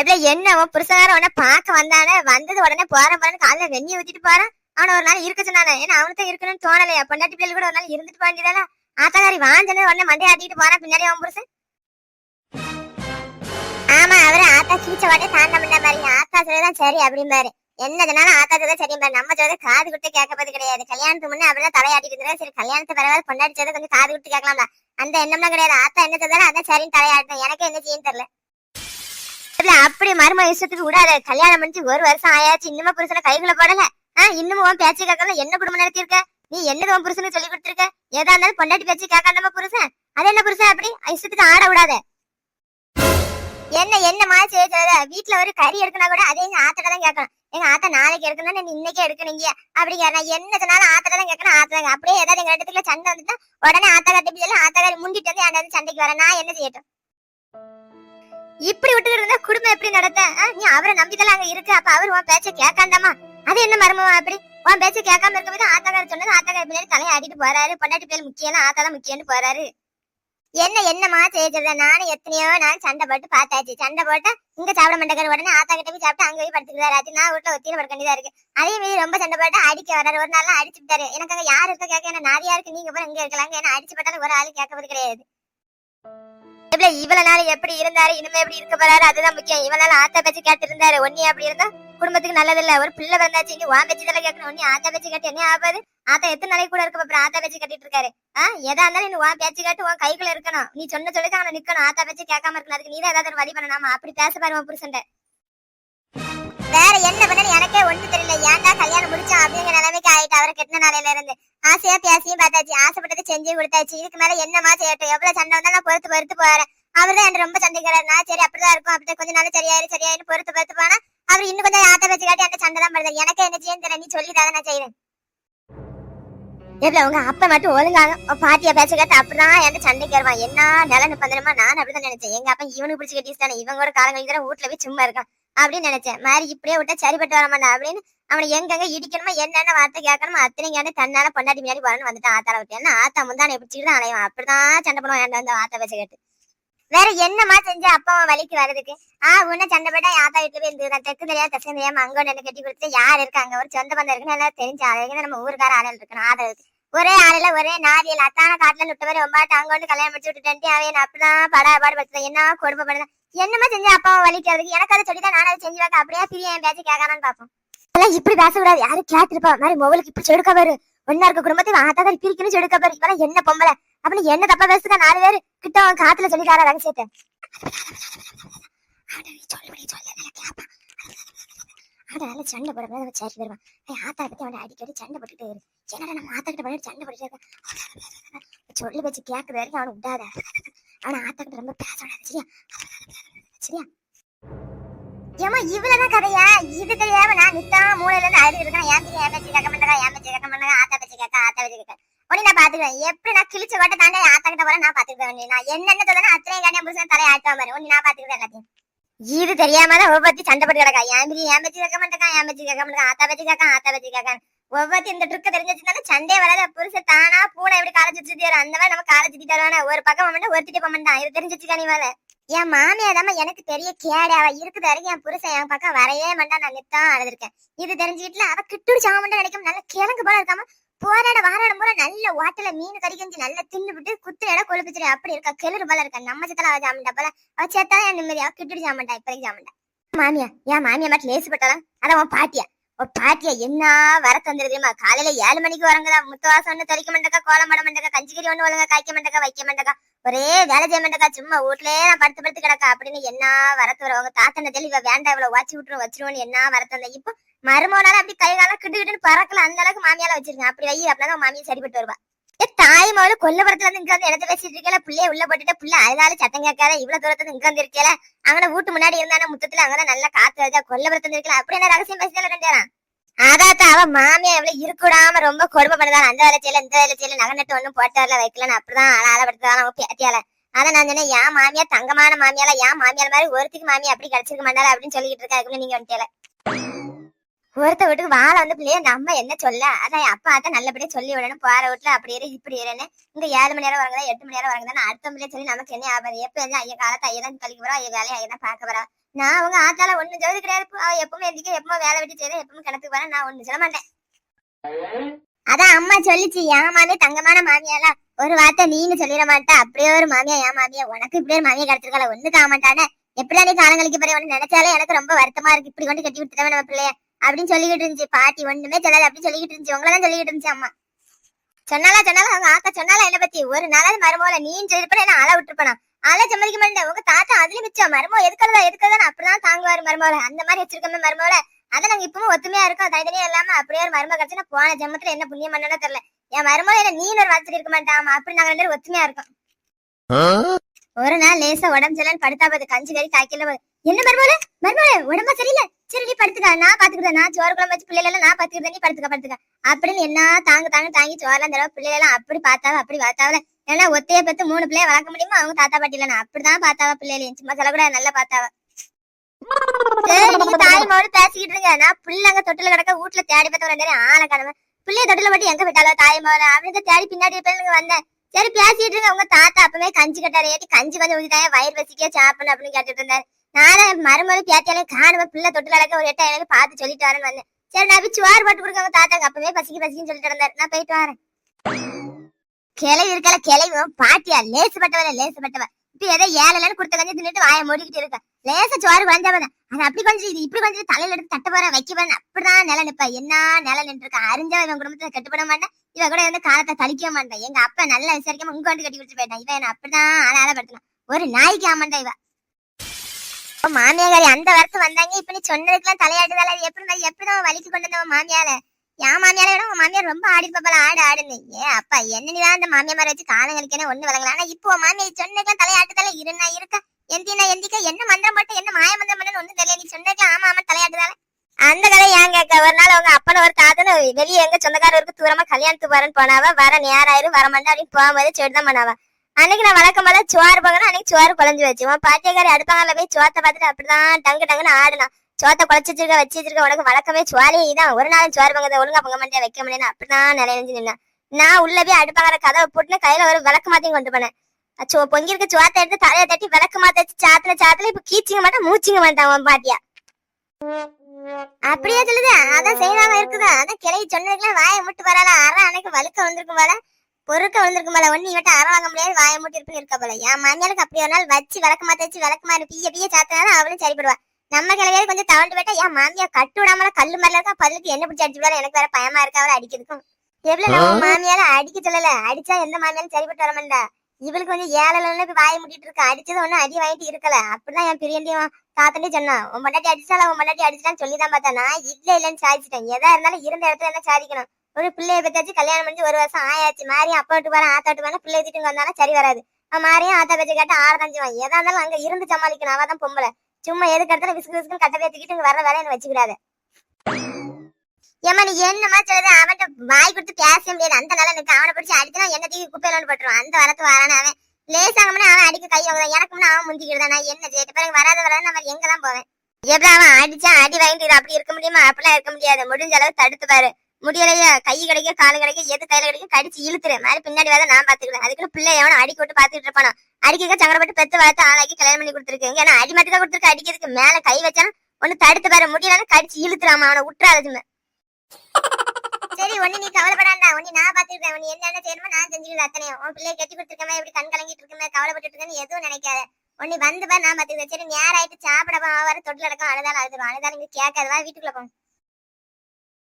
எப்படி என்ன? உன் புருஷனார உடனே பார்க்க வந்தானே வந்தது உடனே போற போறேன்னு காலைல வெந்நி ஊத்திட்டு போறான் அவன ஒரு நாள் இருக்க சொன்னானே ஏன்னா அவனுக்கு இருக்கணும்னு தோணலையா. பொண்டாட்டி பிள்ளைகள் கூட ஒரு நாள் இருந்துட்டு போண்டியதால ஆத்தாக்காரி வாஞ்சனது உடனே மண்டே ஆட்டிட்டு போறான் பின்னாடி அவன் புருஷன். ஆமா அவரு ஆத்தா கீச்ச வாட்டே தாண்ட பண்ண மாதிரி. ஆத்தா சொல்லதான் சரி அப்படிம்பாரு. என்னதுனாலும் ஆத்தா சொல்றது சரிம்பாரு நம்ம சொல்றது காது கொடுத்து கேட்கப்பது கிடையாது. கல்யாணத்துக்கு முன்னே அப்படிதான் தலையாட்டிட்டு இருந்தா சரி கல்யாணத்து பிறகு பொண்டாட்டி சொல்றது கொஞ்சம் காது கொடுத்து கேட்கலாம்ல அந்த எண்ணம்லாம் கிடையாது. ஆத்தா என்ன சொல்றாலும் அதான் சரின்னு தலையாட்டேன் எனக்கு என்ன செய்யும் தெரியல. அப்படி மருமக இஷ்டத்துக்கு விடாத. கல்யாணம் முடிஞ்சு ஒரு வருஷம் ஆயாச்சு இன்னுமா புருஷனை கைகளை போடல. ஆஹ் இன்னும் உன் பேச்சு கேட்கல என்ன குடும்பம் நடத்திருக்க நீ என்ன உன் புருஷனுக்கு சொல்லி கொடுத்துருக்க? ஏதா இருந்தாலும் பொண்டாட்டி பேச்சு கேட்காம புருஷன். அது என்ன புருஷன் அப்படி? இஷ்டத்துக்கு ஆட விடாத. என்ன என்ன மாதிரி செய்ய வீட்டுல ஒரு கறி எடுக்கனா கூட அதே எங்க ஆத்தட தான் கேட்கணும். எங்க ஆத்தா நாளைக்கு எடுக்கணும் இன்னைக்கே எடுக்கணுங்க அப்படிங்க நான் என்ன சொன்னாலும் ஆத்தட தான் கேட்கணும் ஆத்தா அப்படியே ஏதாவது எங்க இடத்துல சண்டை வந்துட்டா உடனே ஆத்தா கட்டி ஆத்தா ஆத்தாக்காரி முண்டிட்டு வந்து அந்த சண்டைக்கு வரேன் நான் என்ன செய்யட்டும்? இப்படி விட்டுட்டு இருந்தா குடும்பம் எப்படி நடத்த? நீ அவரை நம்பிதான் அங்க இருக்கு. அப்ப அவர் உன் பேச்ச கேட்காண்டாமா? அது என்ன மர்மமா அப்படி? உன் பேச்ச கேட்காம இருக்கும்போது ஆத்தாக்கார சொன்னது ஆத்தாக்கார பின்னாடி தலையை ஆடிட்டு போறாரு. பொண்டாட்டி பேர் முக்கியம் ஆத்தா தான் முக்கியம்னு போறாரு. என்ன என்னமா செய்யறது? நானும் எத்தனையோ நாள் சண்டை போட்டு பார்த்தாச்சு. சண்டை போட்டா இங்க சாப்பிட மாட்டேங்கிற உடனே ஆத்தா கிட்ட போய் சாப்பிட்டு அங்க போய் படுத்துக்கிறாரு அது நான் வீட்டுல ஒத்தியில படுக்க வேண்டியதா இருக்கு. அதே மீறி ரொம்ப சண்டை போட்டு அடிக்க வர்றாரு. ஒரு நாள் அடிச்சு விட்டாரு எனக்கு அங்க யாரு இருக்க கேட்க? என்ன நாரியா இருக்கு நீங்க போய் இங்க இருக்கலாங்க. ஏன்னா அடிச்சு போட்டாலும் ஒரு ஆளு கேட்கறது கிடையாது. இப்படி இவ்வளவு நாள் எப்படி இருந்தாரு இனிமே எப்படி இருக்க போறாரு அதுதான் முக்கியம். இவ்வளவு நாள் ஆத்தா பேச்சு கேட்டு இருந்தாரு ஒன்னி அப்படி இருந்தா குடும்பத்துக்கு நல்லது இல்ல ஒரு பிள்ளை வந்தாச்சு இங்க உன் பேச்சு தலை கேட்கணும் ஒன்னி ஆத்தா பேச்சு கேட்டு என்ன ஆகாது ஆத்தா எத்தனை நாளைக்கு கூட இருக்க அப்புறம் ஆத்தா பேச்சு கட்டிட்டு இருக்காரு? ஆஹ் எதா இருந்தாலும் நீ உன் பேச்சு கேட்டு உன் கைக்குள்ள இருக்கணும். நீ சொன்ன சொல்லுக்கு அவனை நிக்கணும். ஆத்தா பேச்சு கேட்காம இருக்கணும். அதுக்கு நீ தான் ஏதாவது ஒரு வழி பண்ணணும்? அப்படி பேச பாரு புருஷன்ட்ட. வேற என்ன பண்ணு எனக்கே ஒண்ணு தெரியல. ஏன்டா கல்யாணம் முடிச்சோம் அப்படிங்கிற நிலைமைக்கு ஆயிட்டு? அவரை கெட்டின நாளையில இருந்து ஆசையா பேசியும் பார்த்தாச்சு. ஆசைப்பட்டது செஞ்சு கொடுத்தாச்சு. இதுக்கு மேல என்னமா செய்யட்டும்? எவ்வளவு சண்டை வந்தா நான் பொறுத்து பொறுத்து போறேன். அவர் தான் என்ன ரொம்ப சண்டைக்கிறாரு நான் சரி அப்படிதான் இருக்கும். அப்படி கொஞ்ச நாள் சரியாயிரு சரியாயிரு பொறுத்து பொறுத்து போனா அவர் இன்னும் கொஞ்சம் ஆத்த வச்சு காட்டி அந்த சண்டை தான் படுறாரு எனக்கு என்ன செய்யணும் தெரியல. நீ சொல்லி தானே நான் செய்யறேன் எப்படி உங்க அப்பா மட்டும் ஒழுங்காங்க பாட்டிய பேச கேட்டு அப்படிதான் என்கிட்ட சண்டைக்கு வருவான் என்ன நிலன்னு பந்தனமா நான் அப்படிதான் நினைச்சேன். எங்க அப்பா இவனுக்கு பிடிச்சி கட்டிஸ்தானே இவங்க ஒரு காலங்கள் தான் வீட்டுல போய் சும்மா இருக்கான் அப்படின்னு நினைச்சேன். மாதிரி இப்படியே விட்டா சரிப்பட்டு வர மாட்டான் அப்படின்னு அவனை எங்கெங்க இடிக்கணுமோ என்னென்ன வார்த்தை கேட்கணுமோ அத்தனை கேட்டு தன்னால பொண்டாட்டி முன்னாடி வரணும் வந்துட்டான். ஆத்தால விட்டு. என்ன ஆத்தா முந்தானை பிடிச்சிக்கிட்டு தான் அலைவான். அப்படிதான் சண்டை பண்ணுவான் என்கிட்ட வந்து ஆத்தா பேச கேட்டு. வேற என்னமா செஞ்ச அப்பாவை வலிக்கு வர்றதுக்கு? ஆ உன்ன சண்டை போட்டா யாத்தா வீட்டுல போய் இருந்து தெற்கு தெரியாம தசை தெரியாம அங்க ஒண்ணு கட்டி கொடுத்து யார் இருக்காங்க? ஒரு சொந்த பந்தம் இருக்குன்னு எல்லாம் தெரிஞ்சு அழகு நம்ம ஊருக்கார ஆடல் இருக்கணும் ஆதரவு. ஒரே ஆளுல ஒரே நாரியல் அத்தான காட்டுல நுட்டவரை வரை ஒம்பாட்டு அங்க வந்து கல்யாணம் முடிச்சு விட்டுட்டு அவன் அப்படிதான் பட பாடு என்ன கொடுமை பண்ணுதான் என்னமா செஞ்ச அப்பாவை வலிக்கிறதுக்கு எனக்கு அதை சொல்லிதான் நானும் அதை செஞ்சு வைக்க அப்படியே பிரிய என் பேச்சு கேட்கறான்னு பாப்போம் அதெல்லாம் இப்படி பேசக்கூடாது. யாரும் கேட்டிருப்பா? மாதிரி மொபைலுக்கு இப்படி சொடுக்க பாரு. ஒன்னா இருக்க குடும்பத்தை வாத்தாதான் பிரிக்கணும் சொடுக்க பாரு. இப்பெல்லாம் என்ன பொம்பளை? அப்படின்னு என்ன தப்பா பேசுங்க நாலு பேர் கிட்ட அவன் காத்துல சொல்லிக்கார ரகசியத்தை அதனால சண்டை போட அவன் சரி வருவான் ஏய், ஆத்தா பத்தி அவன் அடிக்கடி சண்டை போட்டுட்டு இரு. என்னடா நம்ம ஆத்தா கிட்ட பண்ணிட்டு சண்டை போட்டுட்டு இருக்க சொல்லி வச்சு கேட்கற வரைக்கும் அவனை விடாத. ஆனா ஆத்தா கிட்ட ரொம்ப பேசக்கூடாது சரியா? சரியா? ஏமா இவ்வளவுதான் கதையா? இது தெரியாம நான் நித்தம் மூலையில இருந்து அழுது இருக்கேன். ஏன் தெரியும்? ஏன் பேச்சு கேட்க மாட்டேங்க ஏன் பேச்சு கேட்க மாட்டேங்க ஆத்தா பேச்சு கேட்க ஆத்தா பேச்சு கேட்க. உடனே நான் பாத்துக்கிறேன் எப்படி நான் கிழிச்ச கோட்டை தாண்டி ஆத்தாக்கிட்ட கிட்ட நான் பாத்துக்கிறேன் நான் என்னென்ன சொல்றேன் அத்தனை காட்டியா புருஷன் தலையை ஆட்டுவா பாரு. ஒண்ணு நான் பாத்துக்கிறேன் எல்லாத்தையும். இது தெரியாம தான் ஒவ்வொருத்தி சண்டை போட்டு கிடக்கா. ஏன் பிரி ஏன் பேச்சு கேட்க மாட்டேங்க ஏன் பேச்சு கேட்க மாட்டேங்க ஆத்தா பேச்சு கேட்க ஆத்தா பேச்சு கேட்க. ஒவ்வொருத்தி இந்த ட்ரிக்க தெரிஞ்சிருந்தாலும் சண்டே வராத. புருஷன் தானா பூனை எப்படி காலை சுத்தி வரும்? அந்த மாதிரி நம்ம காலை சுத்தி தருவானே ஒரு பக்கம் மட்டும் ஒருத்திட்டு போக மாட்டான் இது தெரிஞ்சிச்சுக்கா நீ மேல என் மாமியாதாம எனக்கு தெரிய கேடு. அவ இருக்குது வரைக்கும் என் புருஷன் என் பக்கம் வரையே மாட்டா நான் நித்தான் அழுதுருக்கேன். இது தெரிஞ்சுக்கிட்டுல அவ கிட்டுடி சாமண்டா நினைக்கும் நல்ல கிழங்கு போல இருக்காம போராட வாராட பூரா நல்ல ஓட்டல மீன் கறி கஞ்சி நல்லா தின்னு விட்டு குத்துற இடம் கொழுப்புச்சுரு அப்படி இருக்கா? கிளறு போல இருக்கா? நம்ம சித்தல அவ ஜாமண்டா போல. அவ சேத்தா என் நிம்மதியா கிட்டுடி ஜாமண்டா இப்படி ஜாமண்டா மாமியா ஏன் மாமியா மட்டும் லேசுப்பட்டாலாம் அதான் உன் பாட்டியா. உன் பாட்டியா என்ன வர தந்துரு தெரியுமா? காலையில ஏழு மணிக்கு வரங்கதா முத்தவாசம் ஒண்ணு தெளிக்க மாட்டேக்கா கோலம் போட மாட்டேக்கா கஞ்சிக்கறி ஒண்ணு ஒழுங்கா காய்க்க மாட்டேக்கா வைக்க மாட்டேக்கா. ஒரே வேலை செய்ய மாட்டேக்கா சும்மா வீட்லயே நான் படுத்து படுத்து கிடக்கா. அப்படின்னு என்ன வரத்து வர உங்க தாத்தனை தெளிவா வேண்டாம் இவ்வளவு வாச்சி விட்டுரும் வச்சிருவோன்னு என்ன வரத்தந்த இப்போ மருமோனால அப்படி கை காலம் கிட்டு கிட்டுன்னு பறக்கல அந்த அளவுக்கு மாமியால வச்சிருக்கேன். அப்படி வை அப்படிதான் மாமியா சரிப்பட்டு வருவா. ஏ தாய் மவளு கொல்லப்புறத்துல இருந்து இங்க வந்து இடத்த பேசிட்டு இருக்கல பிள்ளைய உள்ள போட்டுட்டு புள்ள அதனால சத்தம் கேட்காத இவ்வளவு தூரத்துல இங்க வந்து இருக்கல அங்கன வீட்டு முன்னாடி இருந்தானே முத்தத்துல அங்கதான் நல்லா காத்து வருதா கொல்லப்புறத்துல இருக்கல அப்படி என்ன ரகசியம் பேசிட்டால ரெண்டு பேரும் அதாத்த அவ மாமியா எவ்வளவு இருக்கூடாம ரொம்ப கொடுமை பண்ணுதான் அந்த வேலை செய்யல இந்த வேலை செய்யல நகை நட்டு ஒண்ணும் போட்டார்ல வைக்கலன்னு அப்படிதான் ஆளப்படுத்துதான் அவன் பேத்தியால. அதான் நான் சொன்னேன் என் மாமியா தங்கமான மாமியால என் மாமியார் மாதிரி ஒருத்திக்கு மாமியா அப்படி கிடைச்சிருக்க மாட்டாளா அப்படின்னு சொல்லிட்டு இருக்கா அதுக்குள்ள நீங்க வந்துட்டேல ஒருத்த வீட்டுக்கு வாழ வந்து பிள்ளைய நம்ம என்ன சொல்ல? அதான் என் அப்பா அத்தை நல்லபடியா சொல்லி விடணும். போற வீட்டுல அப்படி இரு இப்படி இருன்னு. இங்க ஏழு மணி நேரம் வரங்களா எட்டு மணி நேரம் வரங்கதான் அடுத்த பிள்ளைய சொல்லி நமக்கு என்ன ஆபாது எப்ப இருந்தா ஐயா காலத்தை ஐயா தான் கழிக்க போறா? ஐயா வேலையை ஐயா தான் பார்க்க போறா? நான் அவங்க ஆத்தால ஒண்ணு ஜோதி கிடையாது அவ எப்பவுமே எந்திக்க எப்பவுமே வேலை விட்டு செய்யறேன் எப்பவுமே கிணத்துக்கு வரேன் நான் ஒண்ணு சொல்ல மாட்டேன். அதான் அம்மா சொல்லிச்சு ஏமாந்து தங்கமான மாமியால ஒரு வார்த்தை நீன்னு சொல்லிட மாட்டா. அப்படியே ஒரு மாமியா ஏன் மாமியா. உனக்கு இப்படி ஒரு மாமியா கிடைச்சிருக்கல ஒண்ணு காக மாட்டானே. எப்படியா நீ காலங்களுக்கு பிறகு ஒண்ணு நினைச்சாலே எனக்கு ரொம்ப வருத்தமா இருக்கு. இப்படி கொண்டு கட்டி விட்டுட்டவன் நம்ம பிள்ளைய. அப்படின்னு சொல்லிக்கிட்டு இருந்துச்சு. பாட்டி ஒண்ணுமே சொல்லாது அப்படின்னு சொல்லிக்கிட்டு இருந்துச்சு. உங்களதான் சொல்லிக்கிட்டு இருந்துச்சு அம்மா. சொன்னாலா சொன்னாலும் அவங்க ஆக்கா சொன்னாலா என்ன பத்தி? ஒரு நாளாவது மருமோல நீன்னு சொல்லிருப்பா என்ன ஆள விட்டுருப்பானா? ஆள சம்மதிக்க மாட்டேன் உங்க தாத்தா அதுலயும் மிச்சம். மருமோ எதுக்கிறதா எதுக்கிறதா அப்படிதான் தாங்குவாரு மருமோல அந்த மாதிரி வச்சிருக்கோமே மருமோல அதை நாங்க இப்பவும் ஒத்துமையா இருக்கோம். தனித்தனியா இல்லாம அப்படியே ஒரு மரும கிடைச்சுன்னா போன ஜென்மத்துல என்ன புண்ணியம் பண்ணனோ தெரியல. என் மருமோல என்ன நீ ஒரு வார்த்தை இருக்க மாட்டாமா அப்படி நாங்க ரெண்டு ஒத்துமையா இருக்கோம். ஒரு நாள் லேசா உடம்பு சரியில்லைன்னு படுத்தா பார்த்து கஞ்சி கறி காய்க்கல என்ன மருமோல மருமோல உடம்பா சரியில்லை. சரி நீ படுத்துக்க. நான் பாத்துக்கிறேன். நான் சோறு குழம்பு வச்சு பிள்ளைல நான் பாத்துக்கிறேன். நீ படுத்துக்க படுத்துக்க. அப்படின்னு என்ன தாங்க தாங்க தாங்கி சோறலாம் தடவை பிள்ளைல எல்லாம் அப்படி பார்த்தாவ அப்படி பார்த்தாவல ஏன்னா ஒத்தைய பத்து மூணு பிள்ளைய வளர்க்க முடியுமா? அவங்க தாத்தா பாட்டி இல்ல நான் அப்படிதான் பார்த்தாவ பிள்ளைல சும்மா சொல்லக்கூடாது. நல்லா பார்த்தாவ. சரி நீங்க தாய் பேசிக்கிட்டு இருங்க. நான் பிள்ளைங்க தொட்டில கிடக்க வீட்டுல தேடி பார்த்து ரெண்டு நேரம் ஆளை பிள்ளைய தொட்டில பாட்டி எங்க விட்டாலோ தாய் மோல அவனுக்கு தேடி பின்னாடி பிள்ளைங்க வந்தேன். சரி பேசிட்டு இருங்க. உங்க தாத்தா அப்பவே கஞ்சி கட்டாரு ஏத்தி கஞ்சி கொஞ்சம் ஊதிட்டாங்க வயிறு வசிக்க சாப்பிடணும் அப்படின்னு கேட்டுட்டு இருந்தாரு. நானே மறுமொழி பேத்தியாலையும் காணுவேன் பிள்ளை தொட்டில கிடக்க ஒரு எட்டை எனக்கு பார்த்து சொல்லிட்டு வரேன்னு வந்தேன். சரி நான் போய் சுவார் போட்டு கொடுங்க தாத்தாங்க அப்பவே பசிக்கு பசிக்குன்னு சொல்லிட்டு இருந்தாரு. நான் போயிட்டு வரேன். கிளவி இருக்கல கிளவி பாட்டியா? லேசு பட்டவல இப்ப ஏதோ ஏழலன்னு கொடுத்த கஞ்சி தின்னுட்டு வாயை மூடிக்கிட்டு இருக்க. லேச சோறு குழஞ்சாவத அது அப்படி கொஞ்சம் இது இப்படி கொஞ்சம் தலையில எடுத்து தட்ட போறேன் வைக்க போறேன் அப்படிதான் நில நிப்ப என்ன நில நின்று இருக்க அறிஞ்சவன் இவன் குடும்பத்துல கட்டுப்பட மாட்டேன். இவன் கூட வந்து காலத்தை கழிக்க மாட்டேன். எங்க அப்பா நல்லா விசாரிக்காம உங்க வந்து கட்டி கொடுத்து போயிட்டான். இவன் என்ன அப்படிதான் ஆளால ஒரு நாய்க்கு ஆமாண்டா இவன் மாமியாரி அந்த வரத்து வந்தாங்க. இப்ப நீ சொன்னதுக்கெல்லாம் தலையாட்டுதால? அது எப்படி இருந்தா எப்படிதான் வலிக்கு கொண்டு வந்த மாமியால என் மாமியாரை விட உன் மாமியார் ரொம்ப ஆடி பாப்பால ஆடு ஆடுன்னு. ஏ அப்பா என்ன நீ அந்த மாமியார் மாதிரி வச்சு காலம் ஒண்ணு வழங்கல ஆனா இப்போ உன் மாமியார் சொன்னதுக்கெல்லாம் தலையாட்டுதால இருந்தா இருக்க. எந்தினா எந்திக்க. என்ன மந்திரம் போட்டு என்ன மாய மந்திரம் பண்ணு ஒண்ணு தெரியல. நீ சொன்னதுக்கெல்லாம் ஆமா ஆமா தலையாட்டுதால? அந்த கதை ஏன் கேட்க? ஒரு நாள் அவங்க அப்பன ஒரு தாத்தன வெளியே எங்க சொந்தக்காரருக்கு தூரமா கல்யாணத்துக்கு வரன்னு போனாவ. வர நேராயிரும் வர மாட்டா அப்படின்னு போகும்போது செடிதான் பண்ணாவா அன்னைக்கு நான் வழக்கம் போல சோறு போகணும். அன்னைக்கு சோறு குழஞ்சு வச்சு பாட்டியக்காரி அடுப்பாங்கல போய் சோத்தை பார்த்துட்டு அப்படிதான் டங்கு டங்குன்னு ஆடலாம் சோத்தை குழச்சி வச்சிருக்க வச்சு வச்சிருக்க உனக்கு வழக்கமே சுவாலே இதான். ஒரு நாள் சோறு பங்கத்தை ஒழுங்கா பொங்க மாட்டேன் வைக்க முடியாது அப்படிதான் நினைஞ்சு நின்னேன். நான் உள்ள போய் அடுப்பாங்கிற கதவை போட்டு கையில ஒரு விளக்கு மாத்தையும் கொண்டு போனேன். சோ பொங்கிருக்க சுவாத்தை எடுத்து தலையை தட்டி விளக்கு மாத்த வச்சு சாத்துல சாத்துல இப்ப கீச்சிங்க மாட்டேன் மூச்சிங்க மாட்டான் உன் பாட்டியா அப்படியே சொல்லுது அதான் செய்யாம இருக்குதா. அதான் கிளவி சொன்னதுக்கெல்லாம் வாயை முட்டு வரால அற அன்னைக்கு வழுக்க வந்திருக்கும் போல. பொறுக்க வந்திருக்கும் போல. ஒண்ணு இவட்ட அற வாங்க முடியாது வாயை முட்டு இருப்புன்னு இருக்க போல. என் மாமியாருக்கு அப்படி ஒரு நாள் வச்சு விளக்கு மாத்த வச்சு விளக்கு மாதிரி பிய பிய சாத்தினாலும் அவளும் சரிப்படுவா. நம்ம கிளவியாவது கொஞ்சம் தவண்டு போயிட்டா என் மாமியா கட்டு விடாமல கல்லு மாதிரி இருக்கா? பதிலுக்கு என்ன பிடிச்சி அடிச்சு எனக்கு வேற பயமா இருக்கா? அவளை அடிக்கிறதுக்கும். எவ்வளவு நம்ம மாமியால அடிக்க சொல்லல. அடிச்சா எந்த மாமியாலும் சரிப்பட்டு வர மாட்டா. இவளுக்கு கொஞ்சம் ஏழல வாயை முட்டிட்டு இருக்கா. அடிச்சது ஒண்ணு அடி வாங்கிட்டு இருக்கல. அப்படிதான் என் பிரியண்டியும் தாத்தண்டி சொன்னான் உன் பொண்டாட்டி அடிச்சால உன் பொண்டாட்டி அடிச்சான்னு சொல்லி தான் பார்த்தா. நான் இல்ல இல்லன்னு சாதிச்சிட்டேன். எதா இருந்தாலும் இருந்த இடத்துல என்ன சாதிக்கணும்? ஒரு பிள்ளைய பத்தாச்சு கல்யாணம் பண்ணி ஒரு வருஷம் ஆயாச்சு. மாறியும் அப்பா விட்டு வரேன் ஆத்தா விட்டு வரேன் பிள்ளை திட்டு வந்தாலும் சரி வராது. அவன் மாறியும் ஆத்தா பேச்சு கேட்டு ஆறதஞ்சுவான் எதா இருந்தாலும் அங்க இருந்து சமாளிக்கணும். அவ தான் பொம்பளை. சும்மா எதுக்கு இடத்துல விசுக்கு விசுக்குன்னு கட்ட பேத்துக்கிட்டு இங்க வர வேலையை வச்சுக்கிடாது ஏமா நீ என்னமா சொல்லுது அவன்கிட்ட வாய் கொடுத்து பேச முடியாது. அந்த நாள எனக்கு அவனை பிடிச்சி அடிச்சுனா என்ன தூக்கி குப்பையில ஒன்று போட்டுருவான் அந்த வரத்து வரான அவன். லேசாகமுன்னா அவன் அடிக்க கை வாங்குதான் எனக்கு முன்னாடி அவன் முந்திக்கிட்டு நான் என்ன செய்ய? பிறகு வராத வராது நம்ம எங்க தான் போவேன்? எப்படி அவன் அடிச்சா அடி வாங்கிட்டு அப்படி இருக்க முடியுமா? அப்படிலாம் இருக்க முடியாது. முடிஞ்ச அளவு தடுத்து பாரு. முடியலையா கை கிடைக்க காலு கிடைக்க எது கையில கிடைக்க கடிச்சு இழுத்துரு. மாதிரி பின்னாடி வேலை நான் பாத்துக்கிறேன் அதுக்குள்ள பிள்ளை எவனும் அடிக்க விட்டு பாத்துட்டு இருப்பானா. அடிக்க சங்கரப்பட்டு பெத்து வளர்த்து ஆளாக்கி கல்யாணம் பண்ணி கொடுத்துருக்கேன் ஏன்னா அடி மட்டும் தான் கொடுத்துருக்கு. அடிக்கிறதுக்கு மேல கை வச்சானா ஒண்ணு தடுத்து பாரு. முடியலன்னு கடிச்சு இழுத்துறாமா அவனை விட்டுறாதுமே சரி ஒண்ணு நீ கவலைப்படாண்டா ஒண்ணு நான் பாத்துருக்கேன் உன்னை என்னென்ன செய்யணுமோ நான் செஞ்சுக்கிறேன் அத்தனையும். உன் பிள்ளைய கட்டி கொடுத்துருக்கமே இப்படி கண் கலங்கிட்டு இருக்கமே கவலைப்பட்டு இருக்கேன்னு எதுவும் நினைக்காத. ஒண்ணு வந்து பாரு நான் பாத்துக்கிறேன் சரி நேரம் ஆயிட்டு சாப்பிடப்பா வர தொட்டில் அடக்கம் அழுதாலும் அழுதுருவான். அழுதாலும் இங்க கேட்காதவா? வீட்டுக்குள்ள போங்க.